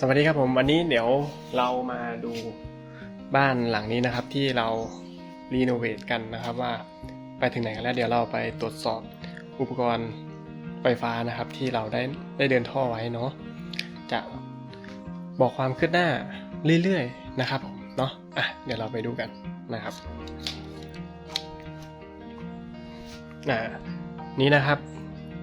สวัสดีครับผมวันนี้เดี๋ยวเรามาดูบ้านหลังนี้นะครับที่เรารีโนเวทกันนะครับว่าไปถึงไหนกันแล้วเดี๋ยวเราไปตรวจสอบอุปกรณ์ไฟฟ้านะครับที่เราได้ได้เดินท่อไว้เนาะจะบอกความคืบหน้าเรื่อยๆนะครับผมเนาะอะเดี๋ยวเราไปดูกันนะครับอ่านี่นะครับ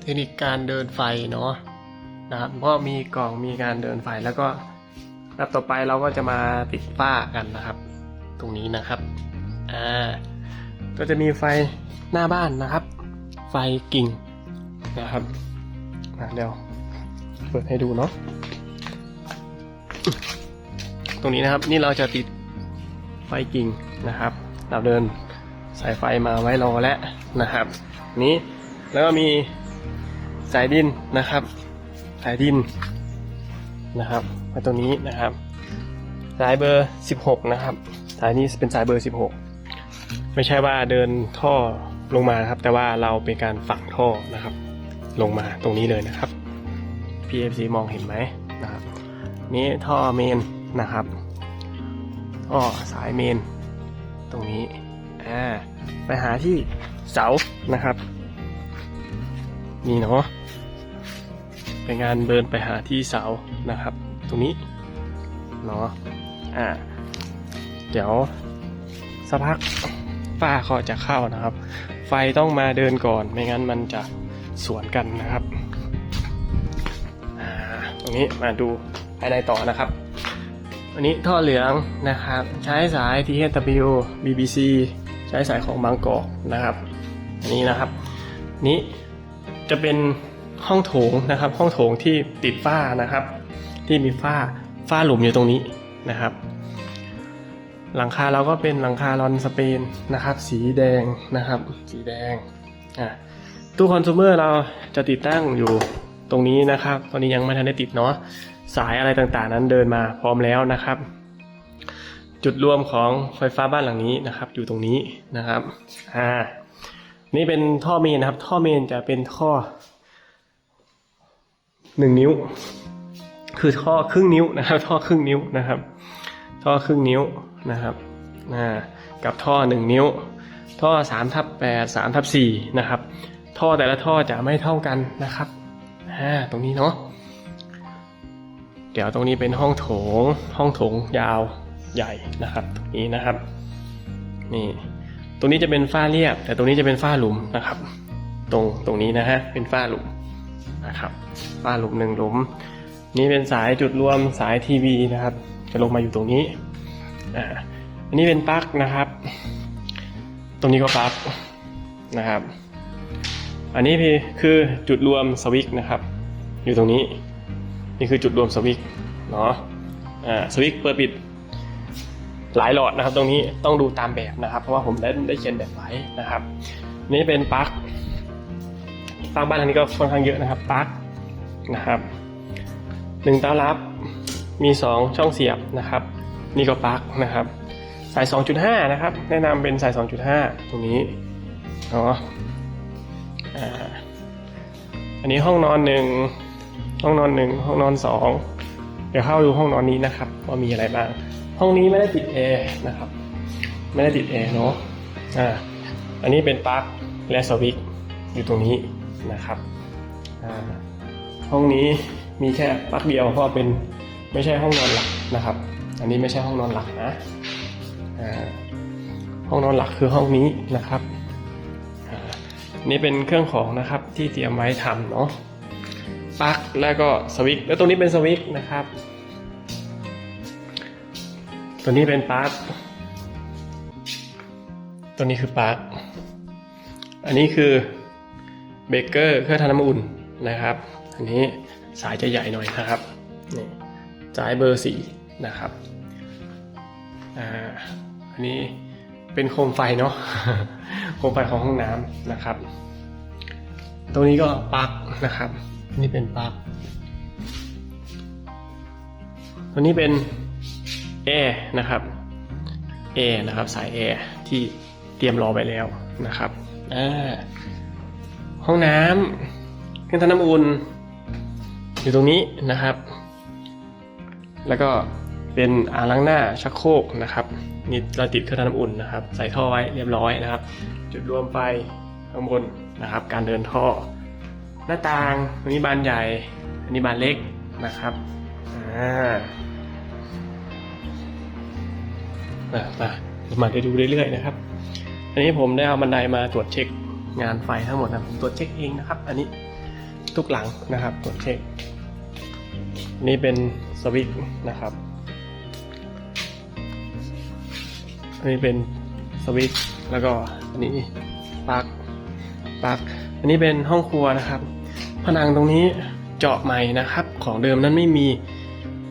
เทคนิคการเดินไฟเนาะ นะครับเพราะมีกล่องมีการเดินไฟแล้วก็รับต่อไปเราก็จะมาติดฝ้ากันนะครับ ตรงนี้นะครับอ่าก็จะมีไฟหน้าบ้านนะครับ ไฟกิ่งนะครับเดี๋ยวเปิดให้ดูเนาะตรงนี้นะครับนี่เราจะติดไฟกิ่งนะครับ เราเดินสายไฟมาไว้รอแล้วนะครับ นี้แล้วก็มีสายดินนะครับ สายดินนะครับมาตัวนี้นะครับ สายเบอร์ 16 นะครับ สายนี้เป็นสายเบอร์ 16 ไม่ใช่ว่าเดินท่อลงมาครับ แต่ว่าเราเป็นการฝังท่อนะครับ ลงมาตรงนี้เลยนะครับ PFC มองเห็นไหมนะครับนี่ท่อเมนนะครับท่อสายเมน ตรงนี้อ่าไปหาที่เสานะครับ นี่เนาะ เป็นงานเดินไปหาที่เสานะครับ ตรงนี้เนาะอ่า เดี๋ยวสักพักฝ้าเขาจะเข้านะครับ ไฟต้องมาเดินก่อน ไม่งั้นมันจะสวนกันนะครับอ่าตรงนี้มาดูภายในต่อนะครับ อันนี้ท่อเหลืองนะครับ ใช้สาย THW BBC ใช้สายของบางกอกนะครับ อันนี้นะครับ นี้จะเป็น ห้องโถงนะครับ ห้องโถงที่ติดฝ้านะครับ ที่มีฝ้าฝ้าหลุมอยู่ตรงนี้นะครับ หลังคาเราก็เป็นหลังคาลอนสเปนนะครับ สีแดงนะครับ สีแดงอะตู้คอน sumer เราจะติดตั้งอยู่ตรงนี้นะครับ ตอนนี้ยังไม่ทันได้ติดเนาะสายอะไรต่างๆ นั้นเดินมาพร้อมแล้วนะครับ จุดรวมของไฟฟ้าบ้านหลังนี้นะครับ อยู่ตรงนี้นะครับอ่านี่เป็นท่อเมนนะครับ ท่อเมนจะเป็นท่อ หนึ่งนิ้ว คือท่อครึ่งนิ้วนะครับท่อครึ่งนิ้วนะครับ ท่อครึ่งนิ้วนะครับกับท่อหนึ่งนิ้ว ท่อสามทับแปดสามทับสี่นะครับ ท่อแต่ละท่อจะไม่เท่ากันนะครับอ่าตรงนี้เนาะเดี๋ยวตรงนี้เป็นห้องโถงห้องโถงยาวใหญ่นะครับตรงนี้นะครับนี่ตรงนี้จะเป็นฝ้าเรียบ แต่ตรงนี้จะเป็นฝ้าหลุมนะครับ ตรงตรงนี้นะฮะเป็นฝ้าหลุม นะครับฝ้าหลุมหนึ่งหลุม นี่เป็นสายจุดรวมสายทีวีนะครับ จะลงมาอยู่ตรงนี้อ่าอันนี้เป็นปลั๊กนะครับ ตรงนี้ก็ปลั๊กนะครับ อันนี้พี่คือจุดรวมสวิตช์นะครับ อยู่ตรงนี้ นี่คือจุดรวมสวิตช์เนาะอ่าสวิตช์เปิดปิดหลายหลอดนะครับ ตรงนี้ต้องดูตามแบบนะครับ เพราะว่าผมได้ได้เขียนแบบไว้นะครับ นี่เป็นปลั๊ก ปลั๊กบ้านอันนี้ก็ค่อนข้างเยอะนะครับปลั๊กนะครับหนึ่งเต้ารับมีสองช่องเสียบนะครับ นี่ก็ปลั๊กนะครับ สาย 2.5 นะครับ แนะนำเป็นสาย 2.5 ตรงนี้เนาะอ่าอันนี้ห้องนอนหนึ่งห้องนอนหนึ่งห้องนอนสองเดี๋ยวเข้าดูห้องนอนนี้นะครับ ว่ามีอะไรบ้าง ห้องนี้ไม่ได้ติดแอร์นะครับ ไม่ได้ติดแอร์เนาะอ่าอันนี้เป็นปลั๊กและสวิตช์อยู่ตรงนี้ นะครับห้องนี้มีแค่ปลั๊กเดียวเพราะว่าเป็นไม่ใช่ห้องนอนหลักนะครับ อันนี้ไม่ใช่ห้องนอนหลักนะห้องนอนหลักคือห้องนี้นะครับนี่เป็นเครื่องของนะครับที่เตรียมไว้ทำเนาะปลั๊กแล้วก็สวิตช์แล้วตรงนี้เป็นสวิตช์นะครับ ตัวนี้เป็นปลั๊กตัวนี้คือปลั๊กอันนี้คือ เบเกอร์เครื่องทำน้ำอุ่นนะครับ อันนี้สายจะใหญ่หน่อยนะครับนี่สายเบอร์สี่นะครับอ่าอันนี้เป็นโคมไฟเนาะโคมไฟของห้องน้ำนะครับ ตรงนี้ก็ปลั๊กนะครับ นี่เป็นปลั๊กตัวนี้เป็นแอร์นะครับแอร์นะครับสายแอร์ที่เตรียมรอไปแล้วนะครับอ่า ห้องน้ำเครื่องทำน้ำอุ่นอยู่ตรงนี้นะครับ แล้วก็เป็นอ่างล้างหน้าชักโครกนะครับนี่เราติดเครื่องทำน้ำอุ่นนะครับ ใส่ท่อไว้เรียบร้อยนะครับ จุดรวมไฟข้างบนนะครับ การเดินท่อ หน้าต่างอันนี้บานใหญ่ อันนี้บานเล็กนะครับอ่ามามามาได้ดูเรื่อยๆนะครับ อันนี้ผมได้เอาบันไดมาตรวจเช็ค งานไฟทั้งหมดนะผมตรวจเช็คเองนะครับ อันนี้ทุกหลังนะครับตรวจเช็ค นี่เป็นสวิตช์นะครับอันนี้เป็นสวิตช์แล้วก็อันนี้ปลั๊กปลั๊กอันนี้เป็นห้องครัวนะครับ ผนังตรงนี้เจาะใหม่นะครับ ของเดิมนั้นไม่มี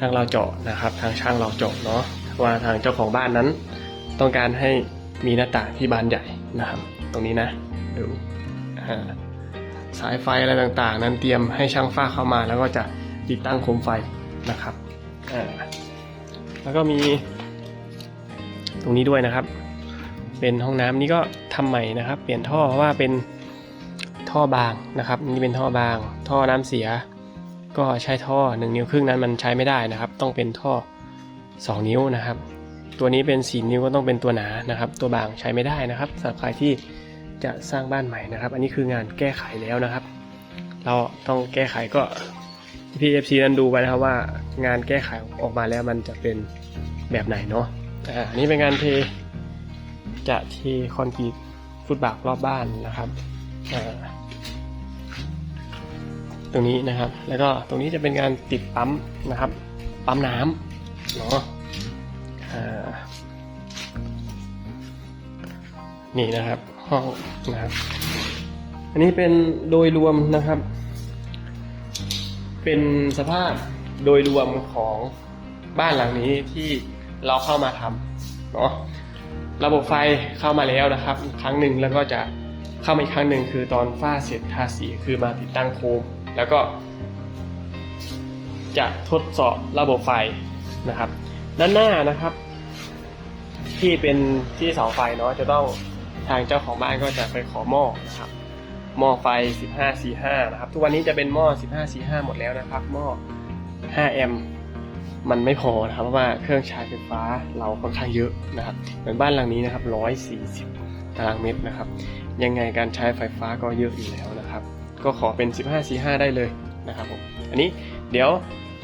ทางเราเจาะนะครับ ทางช่างเราเจาะเนาะว่าทางเจ้าของบ้านนั้น ต้องการให้มีหน้าต่างที่บานใหญ่นะครับ ตรงนี้นะ ดูสายไฟอะไรต่างๆ นั้นเตรียมให้ช่างฝ้าเข้ามา แล้วก็จะติดตั้งโคมไฟนะครับแล้วก็มี ตรงนี้ด้วยนะครับ เป็นห้องน้ำนี่ก็ทำใหม่นะครับ เปลี่ยนท่อเพราะว่าเป็นท่อบางนะครับ นี่เป็นท่อบาง ท่อน้ำเสีย ก็ใช้ท่อหนึ่งนิ้วครึ่งนั้นมันใช้ไม่ได้นะครับ ต้องเป็นท่อสองนิ้วนะครับ ตัวนี้เป็นสี่นิ้วก็ต้องเป็นตัวหนานะครับ ตัวบางใช้ไม่ได้นะครับสำหรับใครที่ จะสร้างบ้านใหม่นะครับ อันนี้คืองานแก้ไขแล้วนะครับ เราต้องแก้ไขก็พี่เอฟซีนั้นดูไปนะครับว่างานแก้ไขออกมาแล้วมันจะเป็นแบบไหนเนาะอ่าอันนี้เป็นงานเทจะเทคอนกรีตฟุตบาทรอบบ้านนะครับอ่าตรงนี้นะครับ แล้วก็ตรงนี้จะเป็นการติดปั๊มนะครับ ปั๊มน้ำเนาะอ่านี่นะครับ ห้องนะครับ อันนี้เป็นโดยรวมนะครับ เป็นสภาพโดยรวมของบ้านหลังนี้ที่เราเข้ามาทำเนาะระบบไฟเข้ามาแล้วนะครับ ครั้งหนึ่งแล้วก็จะเข้ามาอีกครั้งหนึ่งคือตอนฝ้าเสร็จทาสีคือมาติดตั้งโคมแล้วก็ จะทดสอบระบบไฟนะครับ ด้านหน้านะครับ ที่เป็นที่เสาไฟเนาะจะต้อง ทางเจ้าของบ้านก็จะไปขอหม้อนะครับหม้อไฟ 1545 นะครับ ทุกวันนี้จะเป็นหม้อ 1545 หมดแล้วนะครับ หม้อ 5 แอมป์มันไม่พอนะครับ เพราะว่าเครื่องชาร์จไฟฟ้าเราค่อนข้างเยอะนะครับ เหมือนบ้านหลังนี้นะครับ 140 ตารางเมตรนะครับ ยังไงการใช้ไฟฟ้าก็เยอะอยู่แล้วนะครับ ก็ขอเป็น 1545 ได้เลยนะครับผม อันนี้เดี๋ยว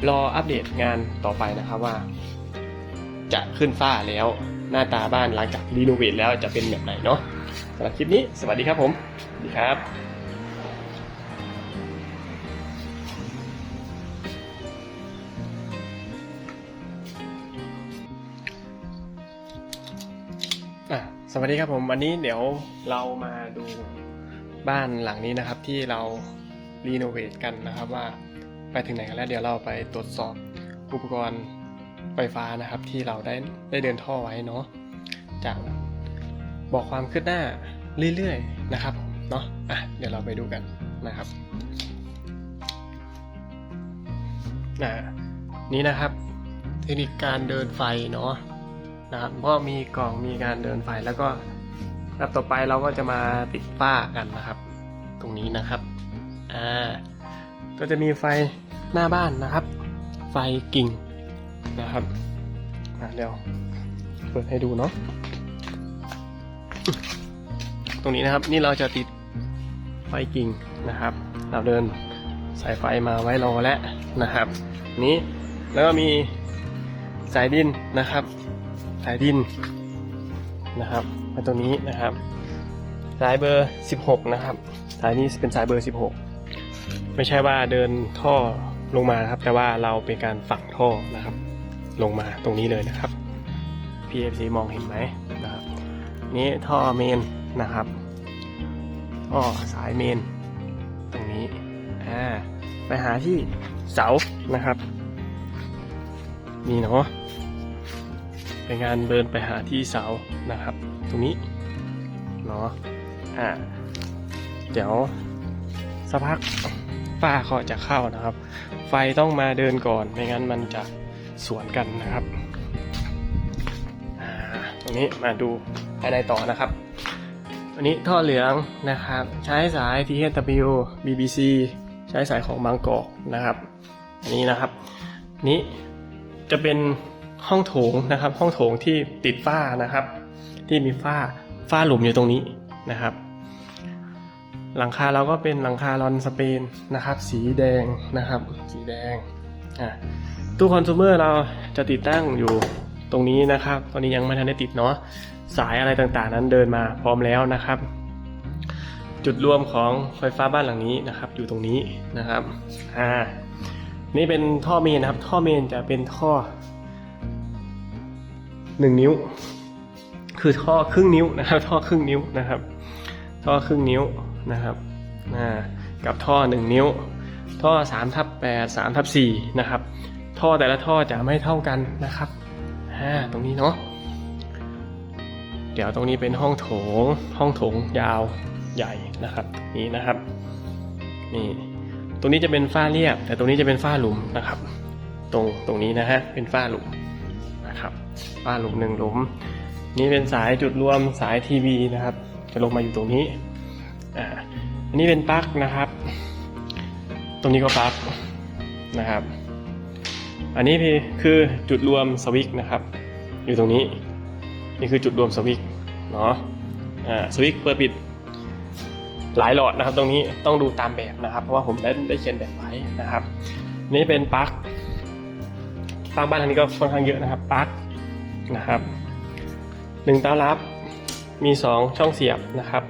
รออัปเดตงานต่อไปนะครับว่า จะขึ้นฝ้าแล้วหน้าตาบ้านหลังจากรีโนเวทแล้วจะเป็นแบบไหนเนาะ สำหรับคลิปนี้สวัสดีครับผมสวัสดีครับอะสวัสดีครับผมวันนี้เดี๋ยวเรามาดูบ้านหลังนี้นะครับ ที่เรารีโนเวทกันนะครับว่าไปถึงไหนกันแล้ว เดี๋ยวเราไปตรวจสอบอุปกรณ์ไฟฟ้านะครับ ที่เราได้ได้เดินท่อไว้เนาะจะ บอกความคืบหน้าเรื่อยๆนะครับผมเนาะอะเดี๋ยวเราไปดูกันนะครับอะนี่นะครับ เทคนิคการเดินไฟเนาะนะครับก็มีกล่องมีการเดินไฟแล้วก็ลำดับต่อไปเราก็จะมาติดฝ้ากันนะครับ ตรงนี้นะครับอ่าก็จะมีไฟหน้าบ้านนะครับ ไฟกิ่งนะครับอะเดี๋ยวเปิดให้ดูเนาะ ตรงนี้นะครับนี่เราจะติดไฟกิ่งนะครับ เราเดินสายไฟมาไว้รอแล้วนะครับ นี้แล้วก็มีสายดินนะครับ สายดินนะครับมาตรงนี้นะครับ สายเบอร์ 16 นะครับ สายนี้เป็นสายเบอร์ 16 ไม่ใช่ว่าเดินท่อลงมานะครับ แต่ว่าเราเป็นการฝังท่อนะครับ ลงมาตรงนี้เลยนะครับ PFC มองเห็นไหม นี่ท่อเมนนะครับท่อสายเมน ตรงนี้อ่าไปหาที่เสานะครับนี่เนาะเป็นงานเดินไปหาที่เสานะครับ ตรงนี้เนาะอ่าเดี๋ยวสักพักฝ้าเขาจะเข้านะครับ ไฟต้องมาเดินก่อนไม่งั้นมันจะสวนกันนะครับอ่าตรงนี้มาดู ภายในต่อนะครับ อันนี้ท่อเหลืองนะครับ ใช้สาย THW BBC ใช้สายของบางกอกนะครับอันนี้นะครับ นี้จะเป็นห้องโถงนะครับ ห้องโถงที่ติดฝ้านะครับ ที่มีฝ้าฝ้าหลุมอยู่ตรงนี้นะครับ หลังคาเราก็เป็นหลังคาลอนสเปนนะครับ สีแดงนะครับ สีแดงอะตู้คอน sumer เราจะติดตั้งอยู่ตรงนี้นะครับ ตอนนี้ยังไม่ทันได้ติดเนาะ สายอะไรต่างๆ นั้นเดินมาพร้อมแล้วนะครับ จุดรวมของไฟฟ้าบ้านหลังนี้นะครับ อยู่ตรงนี้นะครับอ่านี่เป็นท่อเมนนะครับ ท่อเมนจะเป็นท่อหนึ่งนิ้ว คือท่อครึ่งนิ้วนะครับ ท่อครึ่งนิ้วนะครับ ท่อครึ่งนิ้วนะครับอ่ากับท่อ 1 นิ้ว ท่อ3ทับ8 3ทับ4นะครับ ท่อแต่ละท่อจะไม่เท่ากันนะครับอ่าตรงนี้เนาะ เดี๋ยวตรงนี้เป็นห้องโถง ห้องโถงยาวใหญ่นะครับ นี่นะครับนี่ตรงนี้จะเป็นฝ้าเรียบ แต่ตรงนี้จะเป็นฝ้าหลุมนะครับ ตรงตรงนี้นะฮะเป็นฝ้าหลุมนะครับฝ้าหลุมหนึ่งหลุม นี่เป็นสายจุดรวมสายทีวีนะครับ จะลงมาอยู่ตรงนี้อ่าอันนี้เป็นปลั๊กนะครับ ตรงนี้ก็ปลั๊กนะครับ อันนี้คือจุดรวมสวิตช์นะครับ อยู่ตรงนี้ นี่คือจุดรวมสวิตเนาะอ่าสวิตเปิดปิดหลายหลอดนะครับ ตรงนี้ต้องดูตามแบบนะครับ เพราะว่าผมได้ได้เขียนแบบไว้นะครับ นี่เป็นปลั๊กปลั๊กบ้านทางนี้ก็ค่อนข้างเยอะนะครับปลั๊กนะครับหนึ่งเต้ารับมีสองช่องเสียบนะครับ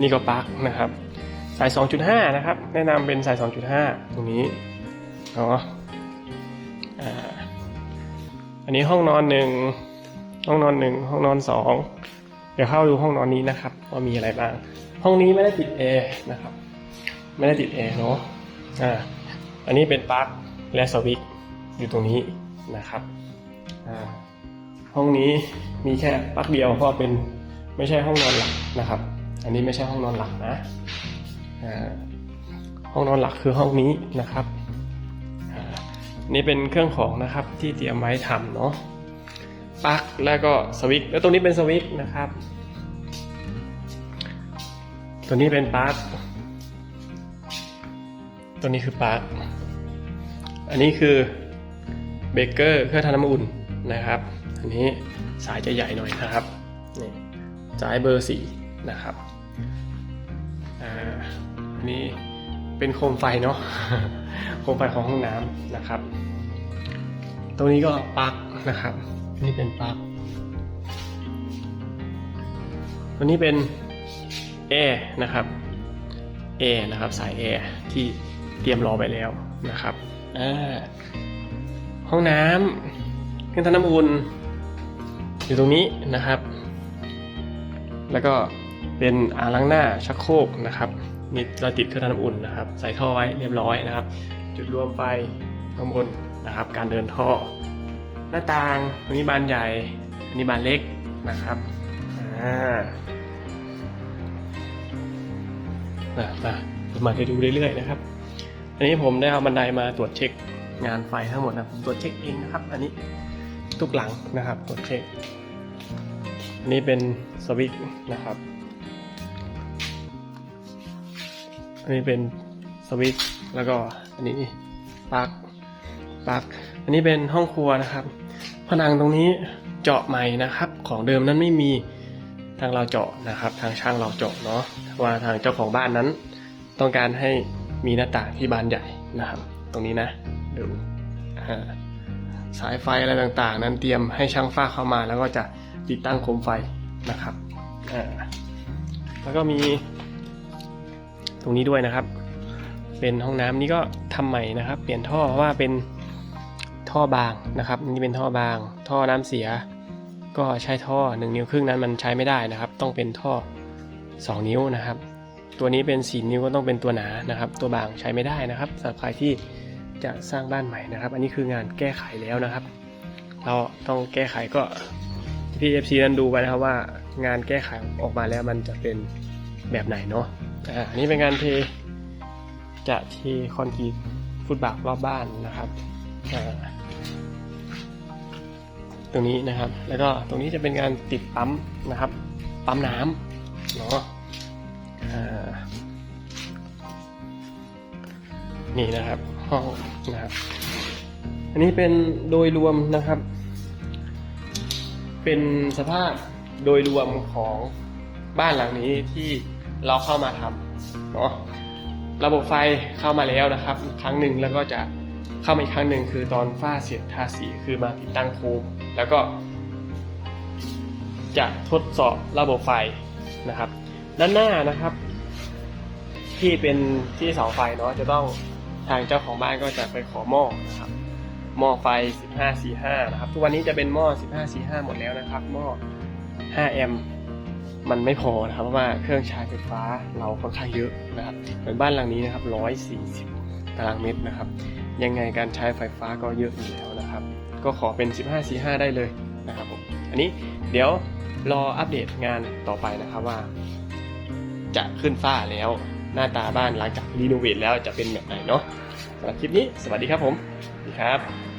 นี่ก็ปลั๊กนะครับ สาย 2.5 นะครับ แนะนำเป็นสาย 2.5 ตรงนี้เนาะอันนี้ห้องนอนหนึ่ง ห้องนอนหนึ่งห้องนอนสองเดี๋ยวเข้าดูห้องนอนนี้นะครับ ว่ามีอะไรบ้าง ห้องนี้ไม่ได้ติดแอร์นะครับ ไม่ได้ติดแอร์เนาะอ่าอันนี้เป็นปลั๊กและสวิตช์อยู่ตรงนี้นะครับอ่าห้องนี้มีแค่ปลั๊กเดียวเพราะเป็นไม่ใช่ห้องนอนหลักนะครับ อันนี้ไม่ใช่ห้องนอนหลักนะอ่าห้องนอนหลักคือห้องนี้นะครับอ่านี่เป็นเครื่องของนะครับที่เตรียมไว้ทำเนาะ ปลั๊กแล้วก็สวิตช์แล้วตรงนี้เป็นสวิตช์นะครับ ตัวนี้เป็นปลั๊กตัวนี้คือปลั๊กอันนี้คือเบเกอร์เครื่องทำน้ำอุ่นนะครับ อันนี้สายจะใหญ่หน่อยนะครับนี่สายเบอร์สี่นะครับอ่าอันนี้เป็นโคมไฟเนาะโคมไฟของห้องน้ำนะครับ ตรงนี้ก็ปลั๊กนะครับ นี่เป็นปลั๊กตัวนี้เป็นแอร์นะครับแอร์นะครับสายแอร์ที่เตรียมรอไปแล้วนะครับห้องน้ำเครื่องทำน้ำอุ่นอยู่ตรงนี้นะครับ แล้วก็เป็นอ่างล้างหน้าชักโครกนะครับนี่เราติดเครื่องทำน้ำอุ่นนะครับ ใส่ท่อไว้เรียบร้อยนะครับ จุดรวมไฟข้างบนนะครับ การเดินท่อ หน้าต่างอันนี้บานใหญ่ อันนี้บานเล็กนะครับอ่ามามามาให้ดูเรื่อยๆนะครับ อันนี้ผมได้เอาบันไดมาตรวจเช็คงานไฟทั้งหมดนะผมตรวจเช็คเองนะครับ อันนี้ทุกหลังนะครับตรวจเช็คอันนี้เป็นสวิตช์นะครับ อันนี้เป็นสวิตช์แล้วก็อันนี้ปลั๊กปลั๊ก อันนี้เป็นห้องครัวนะครับ ผนังตรงนี้เจาะใหม่นะครับ ของเดิมนั้นไม่มีทางเราเจาะนะครับ ทางช่างเราเจาะเนาะว่าทางเจ้าของบ้านนั้น ต้องการให้มีหน้าต่างที่บานใหญ่นะครับ ตรงนี้นะดูสายไฟอะไรต่างๆ นั้นเตรียมให้ช่างฝ้าเข้ามา แล้วก็จะติดตั้งโคมไฟนะครับแล้วก็มี ตรงนี้ด้วยนะครับ เป็นห้องน้ำนี่ก็ทำใหม่นะครับ เปลี่ยนท่อเพราะว่าเป็น ท่อบางนะครับนี่เป็นท่อบาง ท่อน้ำเสีย ก็ใช้ท่อ 1 นิ้วครึ่งนั้นมันใช้ไม่ได้นะครับ ต้องเป็นท่อ 2 นิ้วนะครับ ตัวนี้เป็น4นิ้วก็ต้องเป็นตัวหนานะครับ ตัวบางใช้ไม่ได้นะครับสำหรับใครที่จะสร้างบ้านใหม่นะครับ อันนี้คืองานแก้ไขแล้วนะครับ เราต้องแก้ไขก็พี่เอฟซีนั้นดูไปนะครับว่างานแก้ไขออกมาแล้วมันจะเป็นแบบไหนเนาะอ่าอันนี้เป็นงานเทจะเทคอนกรีตฟุตบาทรอบบ้านนะครับอ่า ตรงนี้นะครับ แล้วก็ตรงนี้จะเป็นการติดปั๊มนะครับ ปั๊มน้ำเนาะอ่านี่นะครับห้องนะครับ อันนี้เป็นโดยรวมนะครับ เป็นสภาพโดยรวมของบ้านหลังนี้ที่เราเข้ามาทำเนาะระบบไฟเข้ามาแล้วนะครับ ครั้งหนึ่งแล้วก็จะ เข้ามาอีกครั้งหนึ่งคือตอนฝ้าเสร็จทาสีคือมาติดตั้งโคมแล้วก็ จะทดสอบระบบไฟนะครับ ด้านหน้านะครับ ที่เป็นที่เสาไฟเนาะจะต้องทางเจ้าของบ้านก็จะไปขอหม้อนะครับหม้อไฟ 1545 นะครับ ทุกวันนี้จะเป็นหม้อ 1545 หมดแล้วนะครับ หม้อ 5 แอมป์มันไม่พอนะครับ เพราะว่าเครื่องใช้ไฟฟ้าเราค่อนข้างเยอะนะครับเหมือนบ้านหลังนี้นะครับ 140 ตารางเมตรนะครับ ยังไงการใช้ไฟฟ้าก็เยอะอยู่แล้วนะครับ ก็ขอเป็น 1545 ได้เลยนะครับผมอันนี้เดี๋ยวรออัปเดตงานต่อไปนะครับว่า จะขึ้นฝ้าแล้วหน้าตาบ้านหลังจากรีโนเวทแล้วจะเป็นแบบไหนเนาะสำหรับคลิปนี้สวัสดีครับผมสวัสดีครับ